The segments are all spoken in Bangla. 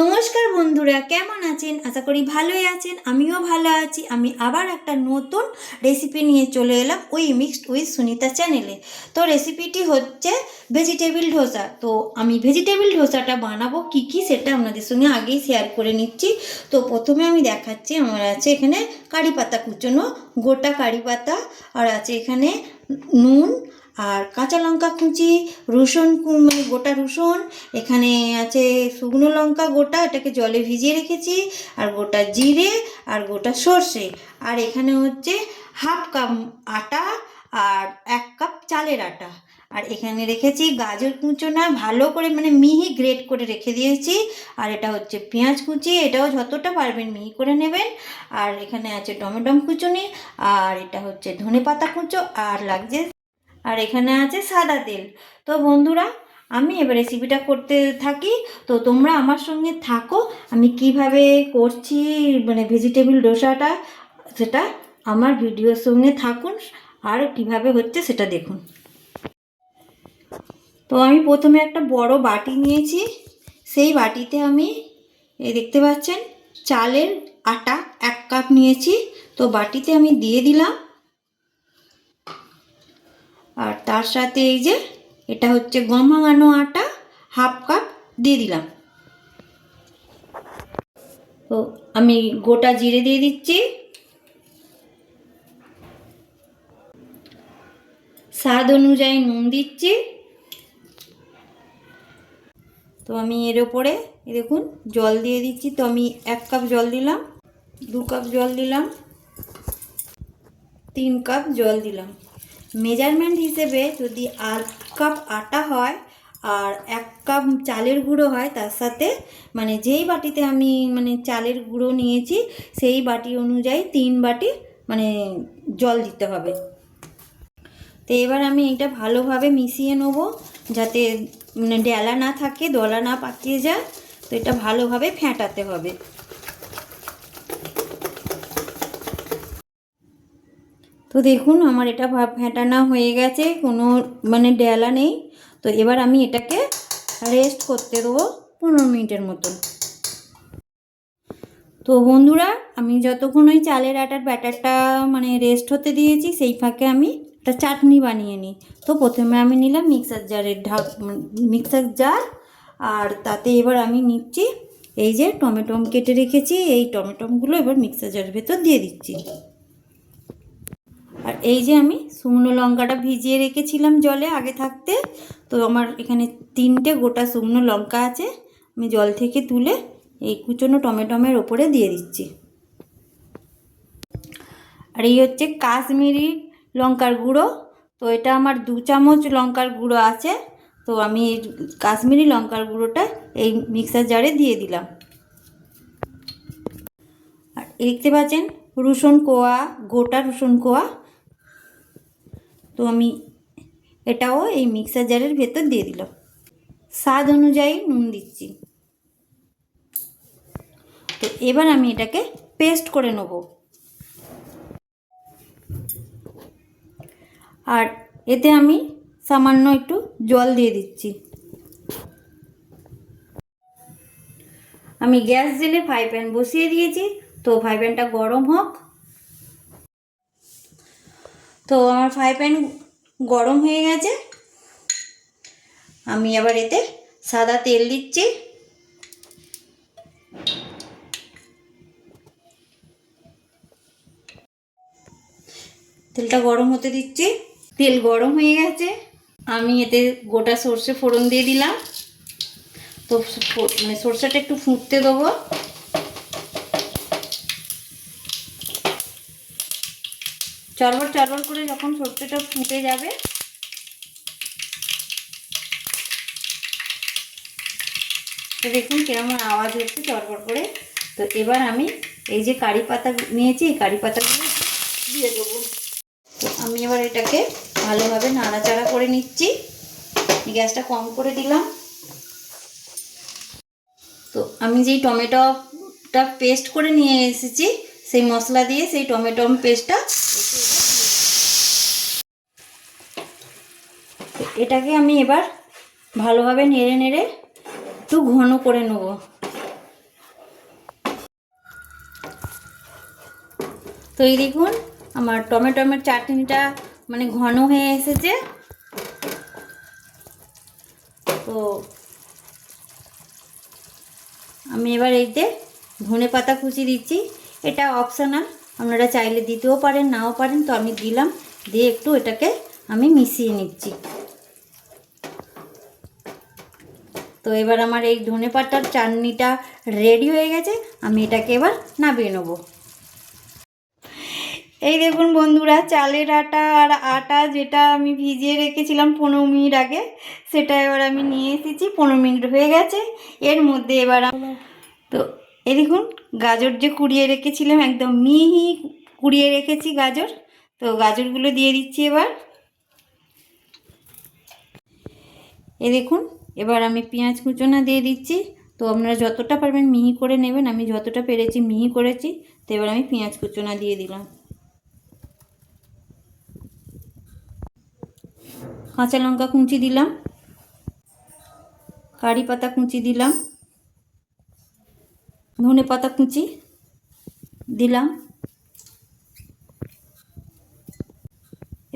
নমস্কার বন্ধুরা, কেমন আছেন? আশা করি ভালোই আছেন, আমিও ভালো আছি। আমি আবার একটা নতুন রেসিপি নিয়ে চলে এলাম ওই মিক্সড উইথ সুনিতা চ্যানেলে তো রেসিপিটি হচ্ছে ভেজিটেবিল ধোসা। তো আমি ভেজিটেবিল ধোসাটা বানাবো, কি কি সেটা আপনাদের সঙ্গে আগেই শেয়ার করে নিচ্ছি। তো প্রথমে আমি দেখাচ্ছি, আমার আছে এখানে কারি পাতা কুচোনো গোটা কারি পাতা, আর আছে এখানে নুন আর কাঁচা লঙ্কা কুচি, রসুন মানে গোটা রসুন, এখানে আছে শুকনো লঙ্কা গোটা, এটাকে জলে ভিজিয়ে রেখেছি, আর গোটা জিরে, আর গোটা সর্ষে, আর এখানে হচ্ছে হাফ কাপ আটা, আর এক কাপ চালের আটা, আর এখানে রেখেছি গাজর কুচোনা, ভালো করে মানে মিহি গ্রেট করে রেখে দিয়েছি, আর এটা হচ্ছে পেঁয়াজ কুচি, এটাও যতটা পারবেন মিহি করে নেবেন, আর এখানে আছে টমেটম কুচুনি, আর এটা হচ্ছে ধনে পাতা কুচো, আর লাগছে আর এখানে আছে সাদা তেল। তো বন্ধুরা, আমি এবার রেসিপিটা করতে থাকি। তো তোমরা আমার সঙ্গে থাকো, আমি কীভাবে করছি মানে ভেজিটেবিল ডোসাটা, সেটা আমার ভিডিওর সঙ্গে থাকুন, আর কীভাবে হচ্ছে সেটা দেখুন। তো আমি প্রথমে একটা বড় বাটি নিয়েছি। সেই বাটিতে আমি, এই দেখতে পাচ্ছেন, চালের আটা এক কাপ নিয়েছি। তো বাটিতে আমি দিয়ে দিলাম। আর তার সাথে এই যে, এটা হচ্ছে গম ভাঙানো আটা, হাফ কাপ দিয়ে দিলাম। তো আমি গোটা জিরে দিয়ে দিচ্ছি। স্বাদ অনুযায়ী নুন দিচ্ছি। তো আমি এর ওপরে দেখুন, জল দিয়ে দিচ্ছি। তো আমি এক কাপ জল দিলাম, দু কাপ জল দিলাম, তিন কাপ জল দিলাম। মেজারমেন্ট হিসেবে যদি আধ কাপ আটা হয় আর এক কাপ চালের গুঁড়ো হয়, তার সাথে মানে যেই বাটিতে আমি মানে চালের গুঁড়ো নিয়েছি, সেই বাটি অনুযায়ী তিন বাটি মানে জল দিতে হবে। তো এবার আমি এটা ভালোভাবে মিশিয়ে নেব যাতে মানে ডেলা না থাকে, দলা না পাকিয়ে যায়। তো এটা ভালোভাবে ফেটাতে হবে। তো দেখুন, আমার এটা ফেটানো হয়ে গেছে, কোনো মানে ডেলা নেই। তো এবার আমি এটাকে রেস্ট করতে দেবো পনেরো মিনিটের মতন। তো বন্ধুরা, আমি যতক্ষণ ওই চালের আটার ব্যাটারটা মানে রেস্ট হতে দিয়েছি, সেই ফাঁকে আমি একটা চাটনি বানিয়ে নিই। তো প্রথমে আমি নিলাম মিক্সার জারের ঢাক মিক্সার জার আর তাতে এবার আমি নিচ্ছি এই যে টমেটম কেটে রেখেছি, এই টমেটমগুলো এবার মিক্সার জারের ভেতর দিয়ে দিচ্ছি। এই যে আমি শুকনো লঙ্কাটা ভিজিয়ে রেখেছিলাম জলে আগে থাকতে, তো আমার এখানে তিনটে গোটা শুকনো লঙ্কা আছে, আমি জল থেকে তুলে এই কুচনো টমেটোমের ওপরে দিয়ে দিচ্ছি। আর এই হচ্ছে কাশ্মীরি লঙ্কার গুঁড়ো, তো এটা আমার দু চামচ লঙ্কার গুঁড়ো আছে, তো আমি কাশ্মীরি লঙ্কার গুঁড়োটা এই মিক্সার জারে দিয়ে দিলাম। আর দেখতে পাচ্ছেন রসুন কোয়া, গোটা রসুন কোয়া তো আমি এটাও এই মিক্সার জারের ভেতর দিয়ে দিলাম। স্বাদ অনুযায়ী নুন দিচ্ছি। তো এবার আমি এটাকে পেস্ট করে নেব। আর এতে আমি সামান্য একটু জল দিয়ে দিচ্ছি। আমি গ্যাস জেলে ফ্রাই প্যান বসিয়ে দিয়েছি। তো ফ্রাই প্যানটা গরম হোক তো আমার ফ্রাই প্যান গরম হয়ে গেছে। আমি আবার এতে সাদা তেল দিচ্ছি। তেলটা গরম হতে দিচ্ছি। তেল গরম হয়ে গেছে। আমি এতে গোটা সর্ষে ফোড়ন দিয়ে দিলাম। তো মানে সর্ষেটা একটু ফুটতে দেবো। চরবর চরবর করে যখন সর্ষেটা ফুটে যাবে, তো দেখুন কেমন আওয়াজ হচ্ছে চরবর করে। তো এবার আমি এই যে কারি পাতা নিয়েছি, এই কারি পাতাগুলো দিয়ে দেবো। তো আমি এবার এটাকে ভালোভাবে নাড়াচাড়া করে নিচ্ছি। গ্যাসটা কম করে দিলাম। তো আমি যেই টমেটোটা পেস্ট করে নিয়ে এসেছি সেই মশলা দিয়ে সেই টমেটো পেস্টটা এটাকে আমি এবার ভালোভাবে নেড়ে নেড়ে একটু ঘন করে নেব। তো এই দেখুন, আমার টমেটোমের চাটনিটা মানে ঘন হয়ে এসেছে। তো আমি এবার এইতে ধনে পাতা কুচি দিচ্ছি। এটা অপশনাল আপনারা চাইলে দিতেও পারেন, নাও পারেন, তো আমি দিলাম, দিয়ে একটু এটাকে আমি মিশিয়ে নিচ্ছি। তো এবার আমার এই ধনে পাতার চাটনিটা রেডি হয়ে গেছে, আমি এটাকে এবার নামিয়ে নেব। এই দেখুন বন্ধুরা, চালের আটা আর আটা যেটা আমি ভিজিয়ে রেখেছিলাম পনেরো মিনিট আগে, সেটা এবার আমি নিয়ে এসেছি, পনেরো মিনিট হয়ে গেছে, এর মধ্যে এবার তো এই দেখুন, গাজর যে কুড়িয়ে রেখেছিলাম একদম মিহি কুড়িয়ে রেখেছি গাজর। তো গাজরগুলো দিয়ে দিচ্ছি এবার। এ দেখুন, এবার আমি পেঁয়াজ কুচোনা দিয়ে দিচ্ছি। তো আপনারা যতটা পারবেন মিহি করে নেবেন, আমি যতটা পেরেছি মিহি করেছি। তো এবার আমি পেঁয়াজ কুচোনা দিয়ে দিলাম। কাঁচা লঙ্কা কুঁচি দিলাম। কারি পাতা কুঁচি দিলাম। ধনে পাতা কুচি দিলাম।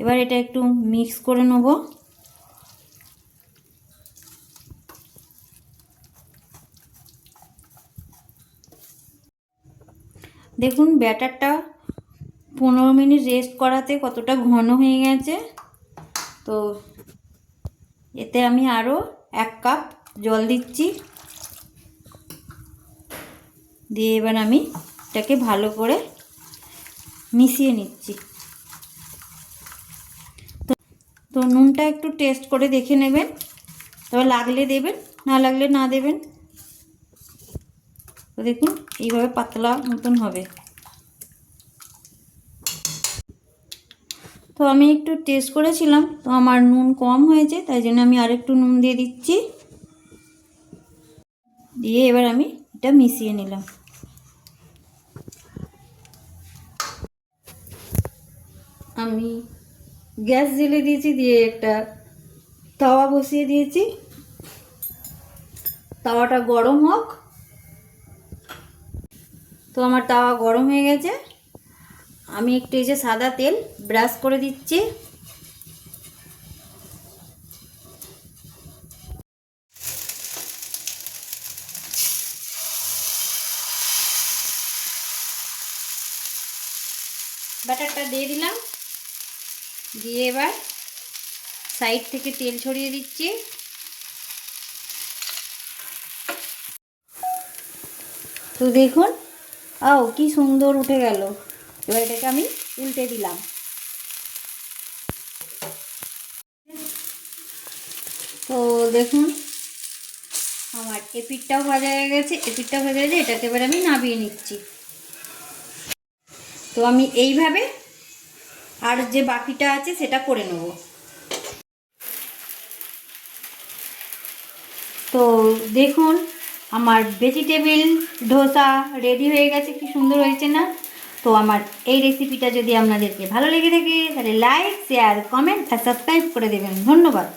এবার এটা একটু মিক্স করে নেব। দেখুন, ব্যাটারটা পনেরো মিনিট রেস্ট করাতে কতটা ঘন হয়ে গেছে। তো এতে আমি আরও এক কাপ জল দিচ্ছি। দিয়ে এবার আমি এটাকে ভালো করে মিশিয়ে নিচ্ছি। তো নুনটা একটু টেস্ট করে দেখে নেবেন। তবে লাগলে দেবেন, না লাগলে না দেবেন। তো দেখুন, এইভাবে পাতলা মতন হবে। তো আমি একটু টেস্ট করেছিলাম, তো আমার নুন কম হয়েছে, তাই জন্য আমি আরেকটু নুন দিয়ে দিচ্ছি। দিয়ে এবার আমি এটা মিশিয়ে নিলাম। আমি গ্যাস জেলে দিয়েছি, দিয়ে একটা তাওয়া বসিয়ে দিয়েছি। তাওয়াটা গরম হোক। তো আমার তাওয়া গরম হয়ে গেছে। আমি একটু এই যে সাদা তেল ব্রাশ করে দিচ্ছি। ব্যাটারটা দিয়ে দিলাম। দিয়ে এবার সাইড থেকে তেল ছড়িয়ে দিচ্ছি। তো দেখুন, আও, কি সুন্দর উঠে গেল। এবার এটাকে আমি উল্টে দিলাম। তো দেখুন, আমার এপিটটাও ভাজা হয়ে গেছে। এপিটটা ভাজা হয়ে গেছে, এটাকে এবার আমি নামিয়ে নিচ্ছি। তো আমি এইভাবে আর যে বাকিটা আছে সেটা করে নেব। তো দেখুন, আমার ভেজিটেবিল ধোসা রেডি হয়ে গেছে, কি সুন্দর হয়েছে না? তো আমার এই রেসিপিটা যদি আপনাদেরকে ভালো লেগে থাকে, তাহলে লাইক শেয়ার কমেন্ট আর সাবস্ক্রাইব করে দেবেন। ধন্যবাদ।